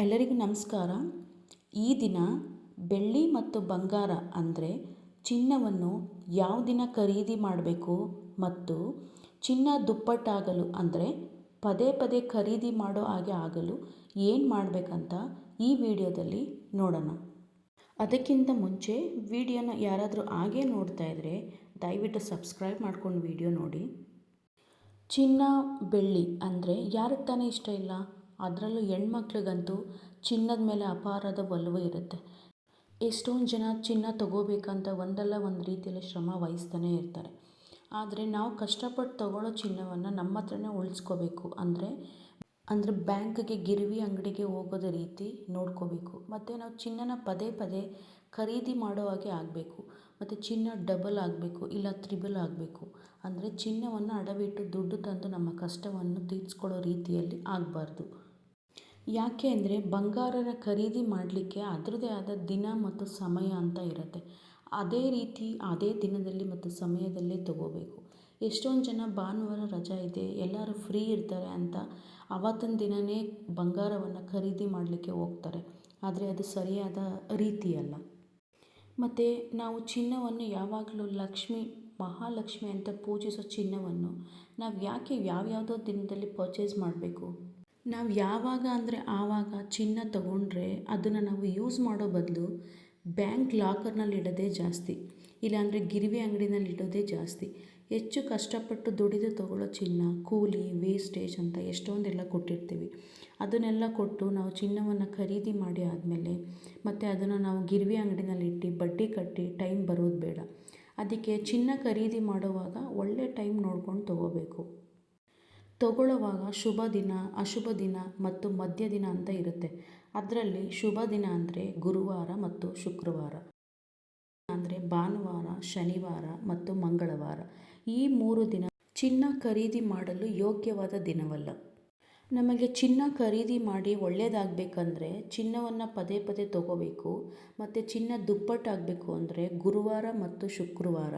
ಎಲ್ಲರಿಗೂ ನಮಸ್ಕಾರ. ಈ ದಿನ ಬೆಳ್ಳಿ ಮತ್ತು ಬಂಗಾರ ಅಂದರೆ ಚಿನ್ನವನ್ನು ಯಾವ ದಿನ ಖರೀದಿ ಮಾಡಬೇಕು ಮತ್ತು ಚಿನ್ನ ದುಪ್ಪಟ್ಟಾಗಲು ಅಂದರೆ ಪದೇ ಪದೇ ಖರೀದಿ ಮಾಡೋ ಹಾಗೆ ಆಗಲು ಏನು ಮಾಡಬೇಕಂತ ಈ ವಿಡಿಯೋದಲ್ಲಿ ನೋಡೋಣ. ಅದಕ್ಕಿಂತ ಮುಂಚೆ ವಿಡಿಯೋನ ಯಾರಾದರೂ ಹಾಗೆ ನೋಡ್ತಾ ಇದ್ದರೆ ದಯವಿಟ್ಟು ಸಬ್ಸ್ಕ್ರೈಬ್ ಮಾಡ್ಕೊಂಡು ವಿಡಿಯೋ ನೋಡಿ. ಚಿನ್ನ, ಬೆಳ್ಳಿ ಅಂದರೆ ಯಾರಿಗೆ ತಾನೇ ಇಷ್ಟ ಇಲ್ಲ? ಅದರಲ್ಲೂ ಹೆಣ್ಮಕ್ಳಿಗಂತೂ ಚಿನ್ನದ ಮೇಲೆ ಅಪಾರದ ಒಲವು ಇರುತ್ತೆ. ಎಷ್ಟೊಂದು ಜನ ಚಿನ್ನ ತಗೋಬೇಕಂತ ಒಂದಲ್ಲ ಒಂದು ರೀತಿಯಲ್ಲಿ ಶ್ರಮ ವಹಿಸ್ತಾನೆ ಇರ್ತಾರೆ. ಆದರೆ ನಾವು ಕಷ್ಟಪಟ್ಟು ತಗೊಳ್ಳೋ ಚಿನ್ನವನ್ನು ನಮ್ಮ ಹತ್ರನೇ ಉಳಿಸ್ಕೋಬೇಕು ಅಂದರೆ ಅಂದರೆ ಬ್ಯಾಂಕ್ಗೆ ಗಿರ್ವಿ ಅಂಗಡಿಗೆ ಹೋಗೋದ ರೀತಿ ನೋಡ್ಕೋಬೇಕು. ಮತ್ತು ನಾವು ಚಿನ್ನನ ಪದೇ ಪದೇ ಖರೀದಿ ಮಾಡೋ ಹಾಗೆ ಆಗಬೇಕು. ಮತ್ತು ಚಿನ್ನ ಡಬಲ್ ಆಗಬೇಕು, ಇಲ್ಲ ತ್ರಿಬಲ್ ಆಗಬೇಕು. ಅಂದರೆ ಚಿನ್ನವನ್ನು ಅಡವಿಟ್ಟು ದುಡ್ಡು ತಂದು ನಮ್ಮ ಕಷ್ಟವನ್ನು ತೀರಿಸ್ಕೊಳ್ಳೋ ರೀತಿಯಲ್ಲಿ ಆಗಬಾರ್ದು. ಯಾಕೆ ಅಂದರೆ ಬಂಗಾರನ ಖರೀದಿ ಮಾಡಲಿಕ್ಕೆ ಅದರದ್ದೇ ಆದ ದಿನ ಮತ್ತು ಸಮಯ ಅಂತ ಇರುತ್ತೆ. ಅದೇ ರೀತಿ ಅದೇ ದಿನದಲ್ಲಿ ಮತ್ತು ಸಮಯದಲ್ಲಿ ತಗೋಬೇಕು. ಎಷ್ಟೊಂದು ಜನ ಭಾನುವಾರ ರಜಾ ಇದೆ, ಎಲ್ಲರೂ ಫ್ರೀ ಇರ್ತಾರೆ ಅಂತ ಆವತ್ತಿನ ದಿನವೇ ಬಂಗಾರವನ್ನು ಖರೀದಿ ಮಾಡಲಿಕ್ಕೆ ಹೋಗ್ತಾರೆ. ಆದರೆ ಅದು ಸರಿಯಾದ ರೀತಿಯಲ್ಲ. ಮತ್ತು ನಾವು ಚಿನ್ನವನ್ನು ಯಾವಾಗಲೂ ಲಕ್ಷ್ಮಿ, ಮಹಾಲಕ್ಷ್ಮಿ ಅಂತ ಪೂಜಿಸೋ ಚಿನ್ನವನ್ನು ನಾವು ಯಾಕೆ ಯಾವ್ಯಾವುದೋ ದಿನದಲ್ಲಿ ಪರ್ಚೇಸ್ ಮಾಡಬೇಕು? ನಾವು ಯಾವಾಗ ಅಂದರೆ ಆವಾಗ ಚಿನ್ನ ತಗೊಂಡ್ರೆ ಅದನ್ನು ನಾವು ಯೂಸ್ ಮಾಡೋ ಬದಲು ಬ್ಯಾಂಕ್ ಲಾಕರ್ನಲ್ಲಿ ಇಡೋದೇ ಜಾಸ್ತಿ. ಇಲ್ಲಾಂದರೆ ಗಿರಿವಿ ಅಂಗಡಿನಲ್ಲಿ ಇಡೋದೇ ಜಾಸ್ತಿ. ಹೆಚ್ಚು ಕಷ್ಟಪಟ್ಟು ದುಡಿದು ತಗೊಳ್ಳೋ ಚಿನ್ನ, ಕೂಲಿ ವೇಸ್ಟೇಜ್ ಅಂತ ಎಷ್ಟೊಂದೆಲ್ಲ ಕೊಟ್ಟಿರ್ತೀವಿ. ಅದನ್ನೆಲ್ಲ ಕೊಟ್ಟು ನಾವು ಚಿನ್ನವನ್ನು ಖರೀದಿ ಮಾಡಿ ಆದಮೇಲೆ ಮತ್ತು ಅದನ್ನು ನಾವು ಗಿರ್ವಿ ಅಂಗಡಿನಲ್ಲಿ ಇಟ್ಟು ಬಡ್ಡಿ ಕಟ್ಟಿ ಟೈಮ್ ಬರೋದು ಬೇಡ. ಅದಕ್ಕೆ ಚಿನ್ನ ಖರೀದಿ ಮಾಡುವಾಗ ಒಳ್ಳೆ ಟೈಮ್ ನೋಡ್ಕೊಂಡು ತೊಗೋಬೇಕು. ತಗೊಳ್ಳುವಾಗ ಶುಭ ದಿನ, ಅಶುಭ ದಿನ ಮತ್ತು ಮಧ್ಯ ದಿನ ಅಂತ ಇರುತ್ತೆ. ಅದರಲ್ಲಿ ಶುಭ ದಿನ ಅಂದರೆ ಗುರುವಾರ ಮತ್ತು ಶುಕ್ರವಾರ, ಅಂದರೆ ಭಾನುವಾರ, ಶನಿವಾರ ಮತ್ತು ಮಂಗಳವಾರ. ಈ ಮೂರು ದಿನ ಚಿನ್ನ ಖರೀದಿ ಮಾಡಲು ಯೋಗ್ಯವಾದ ದಿನವಲ್ಲ. ನಮಗೆ ಚಿನ್ನ ಖರೀದಿ ಮಾಡಿ ಒಳ್ಳೆಯದಾಗಬೇಕಂದ್ರೆ ಚಿನ್ನವನ್ನು ಪದೇ ಪದೇ ತಗೋಬೇಕು, ಮತ್ತು ಚಿನ್ನ ದುಪ್ಪಟ್ಟಾಗಬೇಕು ಅಂದರೆ ಗುರುವಾರ ಮತ್ತು ಶುಕ್ರವಾರ.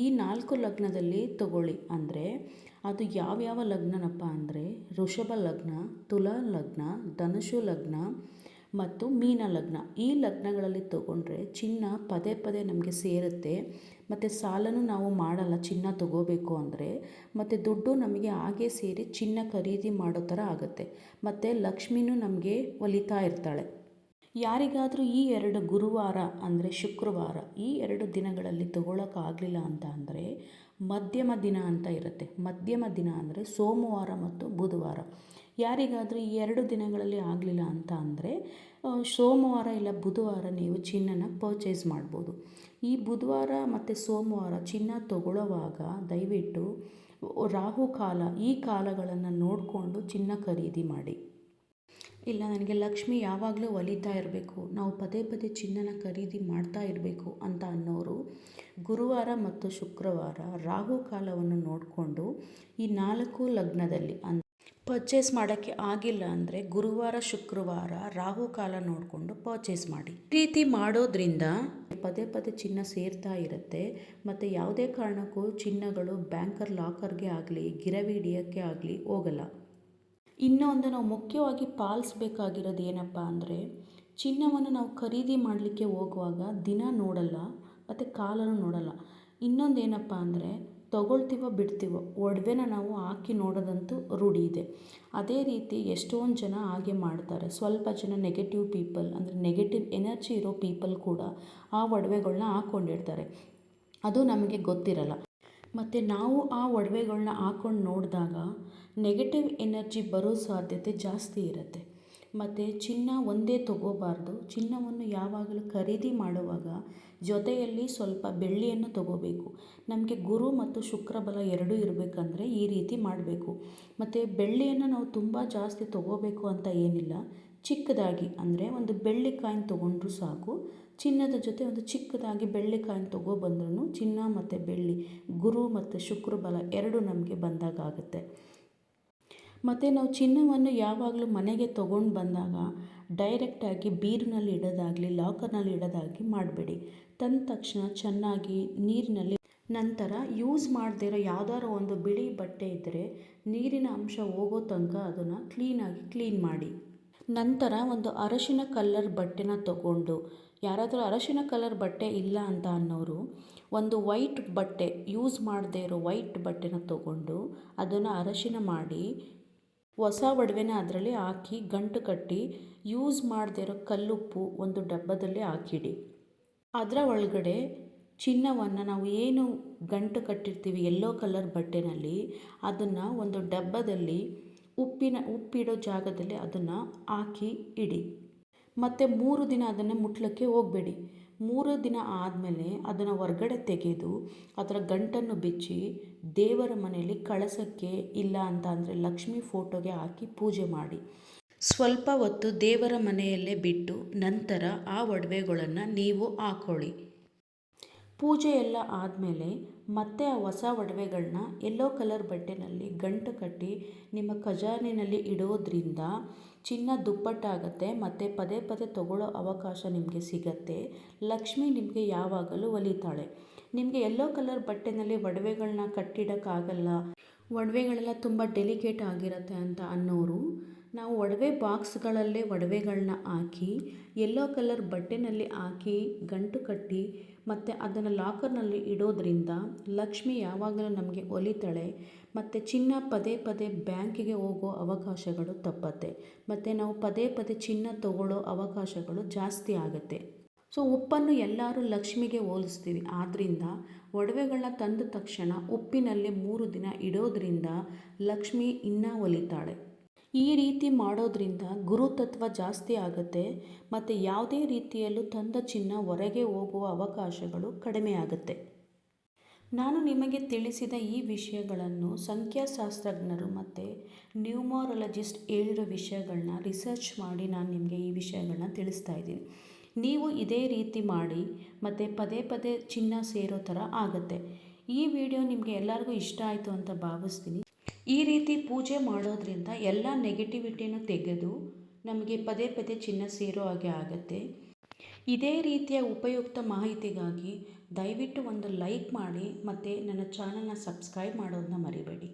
ಈ ನಾಲ್ಕು ಲಗ್ನದಲ್ಲಿ ತಗೊಳ್ಳಿ ಅಂದರೆ ಅದು ಯಾವ್ಯಾವ ಲಗ್ನನಪ್ಪ ಅಂದರೆ ಋಷಭ ಲಗ್ನ, ತುಲಾ ಲಗ್ನ, ಧನುಷು ಲಗ್ನ ಮತ್ತು ಮೀನ ಲಗ್ನ. ಈ ಲಗ್ನಗಳಲ್ಲಿ ತಗೊಂಡ್ರೆ ಚಿನ್ನ ಪದೇ ಪದೇ ನಮಗೆ ಸೇರುತ್ತೆ. ಮತ್ತು ಸಾಲನೂ ನಾವು ಮಾಡಲ್ಲ, ಚಿನ್ನ ತಗೋಬೇಕು ಅಂದರೆ. ಮತ್ತು ದುಡ್ಡು ನಮಗೆ ಹಾಗೆ ಸೇರಿ ಚಿನ್ನ ಖರೀದಿ ಮಾಡೋ ಥರ ಆಗುತ್ತೆ. ಮತ್ತು ಲಕ್ಷ್ಮಿನೂ ನಮಗೆ ಒಲಿತಾ ಇರ್ತಾಳೆ. ಯಾರಿಗಾದರೂ ಈ ಎರಡು ಗುರುವಾರ ಅಂದರೆ ಶುಕ್ರವಾರ, ಈ ಎರಡು ದಿನಗಳಲ್ಲಿ ತಗೊಳ್ಳೋಕ್ಕಾಗಲಿಲ್ಲ ಅಂತ ಅಂದರೆ ಮಧ್ಯಮ ದಿನ ಅಂತ ಇರುತ್ತೆ. ಮಧ್ಯಮ ದಿನ ಅಂದರೆ ಸೋಮವಾರ ಮತ್ತು ಬುಧವಾರ. ಯಾರಿಗಾದರೂ ಈ ಎರಡು ದಿನಗಳಲ್ಲಿ ಆಗಲಿಲ್ಲ ಅಂತ ಅಂದರೆ ಸೋಮವಾರ ಇಲ್ಲ ಬುಧವಾರ ನೀವು ಚಿನ್ನನ ಪರ್ಚೇಸ್ ಮಾಡ್ಬೋದು. ಈ ಬುಧವಾರ ಮತ್ತು ಸೋಮವಾರ ಚಿನ್ನ ತಗೊಳ್ಳೋವಾಗ ದಯವಿಟ್ಟು ರಾಹು ಕಾಲ, ಈ ಕಾಲಗಳನ್ನು ನೋಡಿಕೊಂಡು ಚಿನ್ನ ಖರೀದಿ ಮಾಡಿ. ಇಲ್ಲ, ನನಗೆ ಲಕ್ಷ್ಮಿ ಯಾವಾಗಲೂ ಒಲಿತಾ ಇರಬೇಕು, ನಾವು ಪದೇ ಪದೇ ಚಿನ್ನನ ಖರೀದಿ ಮಾಡ್ತಾ ಇರಬೇಕು ಅಂತ ಅನ್ನೋರು ಗುರುವಾರ ಮತ್ತು ಶುಕ್ರವಾರ ರಾಹು ಕಾಲವನ್ನು ನೋಡಿಕೊಂಡು ಈ ನಾಲ್ಕು ಲಗ್ನದಲ್ಲಿ ಪರ್ಚೇಸ್ ಮಾಡೋಕ್ಕೆ ಆಗಿಲ್ಲ ಅಂದರೆ ಗುರುವಾರ, ಶುಕ್ರವಾರ, ರಾಹು ಕಾಲ ನೋಡಿಕೊಂಡು ಪರ್ಚೇಸ್ ಮಾಡಿ. ರೀತಿ ಮಾಡೋದ್ರಿಂದ ಪದೇ ಪದೇ ಚಿನ್ನ ಸೇರ್ತಾ ಇರುತ್ತೆ. ಮತ್ತು ಯಾವುದೇ ಕಾರಣಕ್ಕೂ ಚಿನ್ನಗಳು ಬ್ಯಾಂಕರ್ ಲಾಕರ್ಗೆ ಆಗಲಿ, ಗಿರವಿ ಹಿಡಿಯೋಕ್ಕೆ ಆಗಲಿ ಹೋಗಲ್ಲ. ಇನ್ನೊಂದು, ನಾವು ಮುಖ್ಯವಾಗಿ ಪಾಲಿಸ್ಬೇಕಾಗಿರೋದು ಏನಪ್ಪ ಅಂದರೆ ಚಿನ್ನವನ್ನು ನಾವು ಖರೀದಿ ಮಾಡಲಿಕ್ಕೆ ಹೋಗುವಾಗ ದಿನ ನೋಡಲ್ಲ, ಮತ್ತು ಕಾಲನೂ ನೋಡಲ್ಲ. ಇನ್ನೊಂದು ಏನಪ್ಪ ಅಂದರೆ ತಗೊಳ್ತೀವೋ ಬಿಡ್ತೀವೋ ಒಡವೆನ ನಾವು ಹಾಕಿ ನೋಡೋದಂತೂ ರೂಢಿ ಇದೆ. ಅದೇ ರೀತಿ ಎಷ್ಟೊಂದು ಜನ ಹಾಗೆ ಮಾಡ್ತಾರೆ. ಸ್ವಲ್ಪ ಜನ ನೆಗೆಟಿವ್ ಪೀಪಲ್ ಅಂದರೆ ನೆಗೆಟಿವ್ ಎನರ್ಜಿ ಇರೋ ಪೀಪಲ್ ಕೂಡ ಆ ಒಡವೆಗಳ್ನ ಹಾಕ್ಕೊಂಡಿರ್ತಾರೆ ಅದು ನಮಗೆ ಗೊತ್ತಿರಲ್ಲ. ಮತ್ತು ನಾವು ಆ ಒಡವೆಗಳನ್ನ ಹಾಕ್ಕೊಂಡು ನೋಡಿದಾಗ ನೆಗೆಟಿವ್ ಎನರ್ಜಿ ಬರೋ ಸಾಧ್ಯತೆ ಜಾಸ್ತಿ ಇರುತ್ತೆ. ಮತ್ತು ಚಿನ್ನ ಒಂದೇ ತಗೋಬಾರ್ದು. ಚಿನ್ನವನ್ನು ಯಾವಾಗಲೂ ಖರೀದಿ ಮಾಡುವಾಗ ಜೊತೆಯಲ್ಲಿ ಸ್ವಲ್ಪ ಬೆಳ್ಳಿಯನ್ನು ತಗೋಬೇಕು. ನಮಗೆ ಗುರು ಮತ್ತು ಶುಕ್ರಬಲ ಎರಡೂ ಇರಬೇಕಂದ್ರೆ ಈ ರೀತಿ ಮಾಡಬೇಕು. ಮತ್ತು ಬೆಳ್ಳಿಯನ್ನು ನಾವು ತುಂಬ ಜಾಸ್ತಿ ತಗೋಬೇಕು ಅಂತ ಏನಿಲ್ಲ. ಚಿಕ್ಕದಾಗಿ ಅಂದರೆ ಒಂದು ಬೆಳ್ಳಿ ಕಾಯಿನ್ ತೊಗೊಂಡ್ರೂ ಸಾಕು. ಚಿನ್ನದ ಜೊತೆ ಒಂದು ಚಿಕ್ಕದಾಗಿ ಬೆಳ್ಳಿ ಕಾಯಿನ್ ತೊಗೊಬಂದ್ರೂ ಚಿನ್ನ ಮತ್ತು ಬೆಳ್ಳಿ, ಗುರು ಮತ್ತು ಶುಕ್ರಬಲ ಎರಡು ನಮಗೆ ಬಂದಾಗ ಆಗುತ್ತೆ. ಮತ್ತು ನಾವು ಚಿನ್ನವನ್ನು ಯಾವಾಗಲೂ ಮನೆಗೆ ತೊಗೊಂಡು ಬಂದಾಗ ಡೈರೆಕ್ಟಾಗಿ ಬೀರಿನಲ್ಲಿ ಇಡೋದಾಗಲಿ ಲಾಕರ್ನಲ್ಲಿ ಇಡೋದಾಗಲಿ ಮಾಡಬೇಡಿ. ತಂದ ತಕ್ಷಣ ಚೆನ್ನಾಗಿ ನೀರಿನಲ್ಲಿ ನಂತರ ಯೂಸ್ ಮಾಡದೇ ಇರೋ ಯಾವ್ದಾದ್ರು ಒಂದು ಬಿಳಿ ಬಟ್ಟೆ ಇದ್ದರೆ ನೀರಿನ ಅಂಶ ಹೋಗೋ ತನಕ ಅದನ್ನು ಕ್ಲೀನಾಗಿ ಕ್ಲೀನ್ ಮಾಡಿ. ನಂತರ ಒಂದು ಅರಶಿನ ಕಲ್ಲರ್ ಬಟ್ಟೆನ ತಗೊಂಡು, ಯಾರಾದರೂ ಅರಶಿನ ಕಲರ್ ಬಟ್ಟೆ ಇಲ್ಲ ಅಂತ ಅನ್ನೋರು ಒಂದು ವೈಟ್ ಬಟ್ಟೆ ಯೂಸ್ ಮಾಡದೇ ಇರೋ ವೈಟ್ ಬಟ್ಟೆನ ತಗೊಂಡು ಅದನ್ನು ಅರಶಿನ ಮಾಡಿ ಹೊಸ ಒಡವೆನ ಅದರಲ್ಲಿ ಹಾಕಿ ಗಂಟು ಕಟ್ಟಿ ಯೂಸ್ ಮಾಡದೇ ಇರೋ ಕಲ್ಲುಪ್ಪು ಒಂದು ಡಬ್ಬದಲ್ಲಿ ಹಾಕಿಡಿ. ಅದರ ಒಳಗಡೆ ಚಿನ್ನವನ್ನು ನಾವು ಏನು ಗಂಟು ಕಟ್ಟಿರ್ತೀವಿ ಎಲ್ಲೋ ಕಲರ್ ಬಟ್ಟೆನಲ್ಲಿ ಅದನ್ನು ಒಂದು ಡಬ್ಬದಲ್ಲಿ ಉಪ್ಪಿನ, ಉಪ್ಪಿಡೋ ಜಾಗದಲ್ಲಿ ಅದನ್ನು ಹಾಕಿ ಇಡಿ. ಮತ್ತು ಮೂರು ದಿನ ಅದನ್ನು ಮುಟ್ಲಿಕ್ಕೆ ಹೋಗಬೇಡಿ. ಮೂರು ದಿನ ಆದಮೇಲೆ ಅದನ್ನು ಹೊರ್ಗಡೆ ತೆಗೆದು ಅದರ ಗಂಟನ್ನು ಬಿಚ್ಚಿ ದೇವರ ಮನೆಯಲ್ಲಿ ಕಳಸಕ್ಕೆ ಇಲ್ಲ ಅಂತ ಅಂದರೆ ಲಕ್ಷ್ಮಿ ಫೋಟೋಗೆ ಹಾಕಿ ಪೂಜೆ ಮಾಡಿ. ಸ್ವಲ್ಪ ಹೊತ್ತು ದೇವರ ಮನೆಯಲ್ಲೇ ಬಿಟ್ಟು ನಂತರ ಆ ಒಡವೆಗಳನ್ನು ನೀವು ಹಾಕೊಳ್ಳಿ. ಪೂಜೆ ಎಲ್ಲ ಆದಮೇಲೆ ಮತ್ತೆ ಆ ಹೊಸ ಒಡವೆಗಳನ್ನ ಎಲ್ಲೋ ಕಲರ್ ಬಟ್ಟೆನಲ್ಲಿ ಗಂಟು ಕಟ್ಟಿ ನಿಮ್ಮ ಖಜಾನೆಯಲ್ಲಿ ಇಡೋದ್ರಿಂದ ಚಿನ್ನ ದುಪ್ಪಟ್ಟಾಗತ್ತೆ, ಮತ್ತು ಪದೇ ಪದೇ ತಗೊಳ್ಳೋ ಅವಕಾಶ ನಿಮಗೆ ಸಿಗತ್ತೆ. ಲಕ್ಷ್ಮಿ ನಿಮಗೆ ಯಾವಾಗಲೂ ಒಲಿತಾಳೆ. ನಿಮಗೆ ಎಲ್ಲೋ ಕಲರ್ ಬಟ್ಟೆನಲ್ಲಿ ಒಡವೆಗಳನ್ನ ಕಟ್ಟಿಡೋಕ್ಕಾಗಲ್ಲ. ಒಡವೆಗಳೆಲ್ಲ ತುಂಬ ಡೆಲಿಕೇಟ್ ಆಗಿರುತ್ತೆ ಅಂತ ಅನ್ನೋರು ನಾವು ಒಡವೆ ಬಾಕ್ಸ್ಗಳಲ್ಲೇ ಒಡವೆಗಳನ್ನ ಹಾಕಿ ಯೆಲ್ಲೋ ಕಲರ್ ಬಟ್ಟೆನಲ್ಲಿ ಹಾಕಿ, ಗಂಟು ಕಟ್ಟಿ ಮತ್ತು ಅದನ್ನು ಲಾಕರ್ನಲ್ಲಿ ಇಡೋದರಿಂದ ಲಕ್ಷ್ಮಿ ಯಾವಾಗಲೂ ನಮಗೆ ಒಲಿತಾಳೆ ಮತ್ತು ಚಿನ್ನ ಪದೇ ಪದೇ ಬ್ಯಾಂಕಿಗೆ ಹೋಗೋ ಅವಕಾಶಗಳು ತಪ್ಪತ್ತೆ ಮತ್ತು ನಾವು ಪದೇ ಪದೇ ಚಿನ್ನ ತಗೊಳ್ಳೋ ಅವಕಾಶಗಳು ಜಾಸ್ತಿ ಆಗುತ್ತೆ. ಸೊ ಉಪ್ಪನ್ನು ಎಲ್ಲರೂ ಲಕ್ಷ್ಮಿಗೆ ಹೋಲಿಸ್ತೀವಿ. ಆದ್ದರಿಂದ ಒಡವೆಗಳನ್ನ ತಂದ ತಕ್ಷಣ ಉಪ್ಪಿನಲ್ಲಿ ಮೂರು ದಿನ ಇಡೋದರಿಂದ ಲಕ್ಷ್ಮಿ ಇನ್ನೂ ಒಲಿತಾಳೆ. ಈ ರೀತಿ ಮಾಡೋದ್ರಿಂದ ಗುರುತತ್ವ ಜಾಸ್ತಿ ಆಗುತ್ತೆ ಮತ್ತು ಯಾವುದೇ ರೀತಿಯಲ್ಲೂ ತಂದ ಚಿನ್ನ ಹೊರಗೆ ಹೋಗುವ ಅವಕಾಶಗಳು ಕಡಿಮೆ ಆಗುತ್ತೆ. ನಾನು ನಿಮಗೆ ತಿಳಿಸಿದ ಈ ವಿಷಯಗಳನ್ನು ಸಂಖ್ಯಾಶಾಸ್ತ್ರಜ್ಞರು ಮತ್ತು ನ್ಯೂಮಾರಲಜಿಸ್ಟ್ ಹೇಳಿರೋ ವಿಷಯಗಳನ್ನ ರಿಸರ್ಚ್ ಮಾಡಿ ನಾನು ನಿಮಗೆ ಈ ವಿಷಯಗಳನ್ನ ತಿಳಿಸ್ತಾ ಇದ್ದೀನಿ. ನೀವು ಇದೇ ರೀತಿ ಮಾಡಿ ಮತ್ತು ಪದೇ ಪದೇ ಚಿನ್ನ ಸೇರೋ ಥರ ಆಗುತ್ತೆ. ಈ ವಿಡಿಯೋ ನಿಮಗೆ ಎಲ್ಲರಿಗೂ ಇಷ್ಟ ಆಯಿತು ಅಂತ ಭಾವಿಸ್ತೀನಿ. ಈ ರೀತಿ ಪೂಜೆ ಮಾಡೋದ್ರಿಂದ ಎಲ್ಲ ನೆಗೆಟಿವಿಟಿನೂ ತೆಗೆದು ನಮಗೆ ಪದೇ ಪದೇ ಚಿನ್ನ ಸೇರೋ ಹಾಗೆ ಆಗುತ್ತೆ. ಇದೇ ರೀತಿಯ ಉಪಯುಕ್ತ ಮಾಹಿತಿಗಾಗಿ ದಯವಿಟ್ಟು ಒಂದು ಲೈಕ್ ಮಾಡಿ ಮತ್ತು ನನ್ನ ಚಾನಲ್ನ ಸಬ್ಸ್ಕ್ರೈಬ್ ಮಾಡೋದನ್ನ ಮರಿಬೇಡಿ.